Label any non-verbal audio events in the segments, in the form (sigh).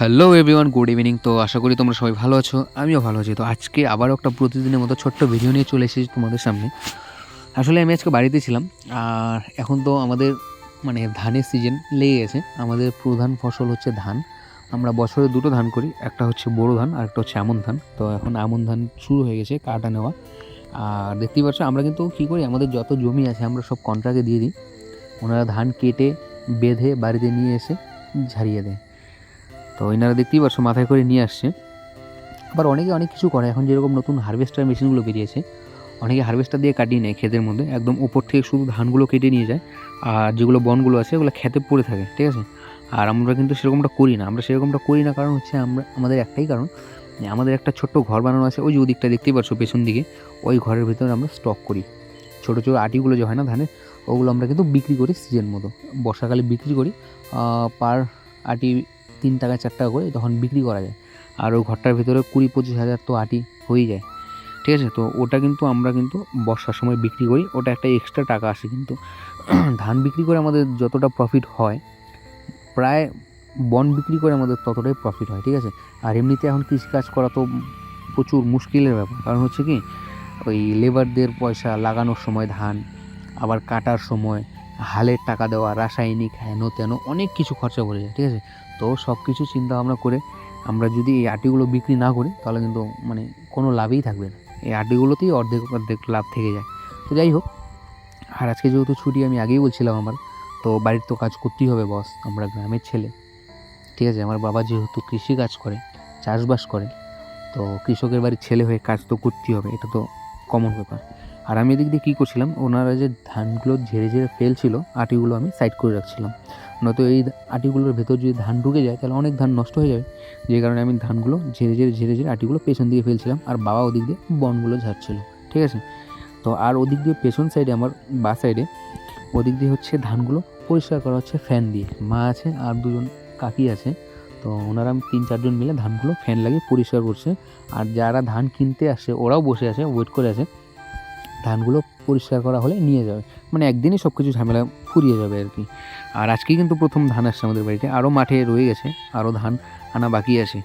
Hello everyone good evening তো আশা করি তোমরা সবাই ভালো আছো, আমিও ভালো আছি। তো আজকে আবারও একটা প্রতিদিনের মতো ছোট্ট ভিডিও নিয়ে চলে এসেছি তোমাদের সামনে। আসলে আমি আজকে বাড়িতে ছিলাম, আর এখন তো আমাদের মানে ধানের সিজন লেগে গেছে। আমাদের প্রধান ফসল হচ্ছে ধান। আমরা বছরে দুটো ধান করি, একটা হচ্ছে বোরো ধান আর একটা হচ্ছে আমন ধান। তো এখন আমন ধান শুরু হয়ে গেছে, কাটা নেওয়া। আর দেখতেই পাচ্ছ, আমরা কিন্তু কী করি, আমাদের যত জমি আছে আমরা সব কন্ট্রাক্টে দিয়ে দিই। ওনারা ধান কেটে, বেঁধে বাড়িতে নিয়ে এসে ঝারিয়ে দেয়। তো এনারা দেখতেই পারছ, মাথায় করে নিয়ে আসছে। আবার অনেকে অনেক কিছু করে, এখন যেরকম নতুন হারভেস্টার মেশিনগুলো বেরিয়েছে, অনেকে হারভেস্টার দিয়ে কাটিয়ে নেয় ক্ষেতের মধ্যে, একদম উপর থেকে শুধু ধানগুলো কেটে নিয়ে যায়, আর যেগুলো বনগুলো আছে ওগুলো খেতে পড়ে থাকে, ঠিক আছে? আর আমরা কিন্তু সেরকমটা করি না, আমরা সেরকমটা করি না, কারণ হচ্ছে আমরা, আমাদের একটাই কারণ আমাদের একটা ছোট্ট ঘর বানানো আছে, ওই যে ওদিকটা দেখতেই পাচ্ছ পেছন দিকে, ওই ঘরের ভিতরে আমরা স্টক করি। ছোটো ছোটো আটিগুলো যে হয় না ধানের ওগুলো আমরা কিন্তু বিক্রি করি সিজন মতো, বর্ষাকালে বিক্রি করি পার আটি তিন টাকা, চার টাকা করে তখন বিক্রি করা যায়। আর ওই ঘরটার ভিতরে কুড়ি পঁচিশ হাজার তো আটি হয়ে যায়। ঠিক আছে? তো ওটা কিন্তু আমরা কিন্তু বর্ষার সময় বিক্রি করি। ওটা একটা এক্সট্রা টাকা আসে কিন্তু (clears throat) ধান বিক্রি করে আমাদের যতটা প্রফিট হয়, প্রায় বন বিক্রি করে আমাদের ততটাই প্রফিট হয়। ঠিক আছে? আর এমনিতে এখন কৃষিকাজ করা তো প্রচুর মুশকিলের ব্যাপার। কারণ হচ্ছে কি, ওই লেবারদের পয়সা লাগানোর সময় ধান, আবার কাটার সময় হালের টাকা দেওয়া, রাসায়নিক হেন তেন অনেক কিছু খরচা পড়ে যায়, ঠিক আছে? তো সব কিছু চিন্তা ভাবনা করে আমরা যদি এই আটিগুলো বিক্রি না করি, তাহলে কিন্তু মানে কোনো লাভই থাকবে না। এই আটিগুলোতেই অর্ধেক অর্ধেক লাভ থেকে যায়। তো যাই হোক, আর আজকে যেহেতু ছুটি, আমি আগেই বলছিলাম আমার, তো বাড়ির তো কাজ করতেই হবে বস আমরা গ্রামের ছেলে। ঠিক আছে, আমার বাবা যেহেতু কৃষি কাজ করে, চাষবাস করে, তো কৃষকের বাড়ির ছেলে হয়ে কাজ তো করতেই হবে, এটা তো কমন ব্যাপার। আর আমি এদিক দিয়ে কী করছিলাম? ওনারা যে ধানগুলো ঝেড়ে ঝেড়ে ফেলছিল, আটিগুলো আমি সাইড করে রাখছিলাম। নয়তো এই আটিগুলোর ভেতর যদি ধান ঢুকে যায়, তাহলে অনেক ধান নষ্ট হয়ে যাবে। যে কারণে আমি ধানগুলো ঝেড়ে ঝেড়ে ঝেড়ে ঝেড়ে আটিগুলো পেছন দিকে ফেলছিলাম আর বাবা ওদিক দিয়ে বনগুলো ঝাড়ছিল। ঠিক আছে? তো আর ওদিক দিয়ে পেছন সাইডে আমার বা সাইডে ওদিক দিয়ে হচ্ছে ধানগুলো পরিষ্কার করা হচ্ছে ফ্যান দিয়ে। মা আছে আর দুজন কাকি আছে। তো ওনারা আমি তিন চারজন মিলে ধানগুলো ফ্যান লাগিয়ে পরিষ্কার করছে। আর যারা ধান কিনতে আসে, ওরাও বসে আছে ওয়েট করে আছে। ধানগুলো পরিষ্কার করা হলে নিয়ে যাবে। মানে একদিনই সব কিছু ঝামেলা ফুরিয়ে যাবে আর কি। আর আজকেই কিন্তু প্রথম ধান আসছে আমাদের বাড়িতে। আরও মাঠে রয়ে গেছে, আরও ধান আনা বাকি আছে।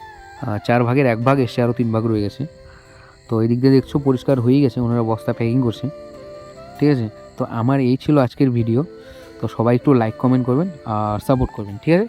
চার ভাগের এক ভাগ এসছে, আরও তিন ভাগ রয়ে গেছে। তো এই দিক দিয়ে দেখছ পরিষ্কার হয়েই গেছে, ওনারা বস্তা প্যাকিং করছে। ঠিক আছে? তো আমার এই ছিল আজকের ভিডিও তো সবাই একটু লাইক কমেন্ট করবেন আর সাপোর্ট করবেন। ঠিক আছে?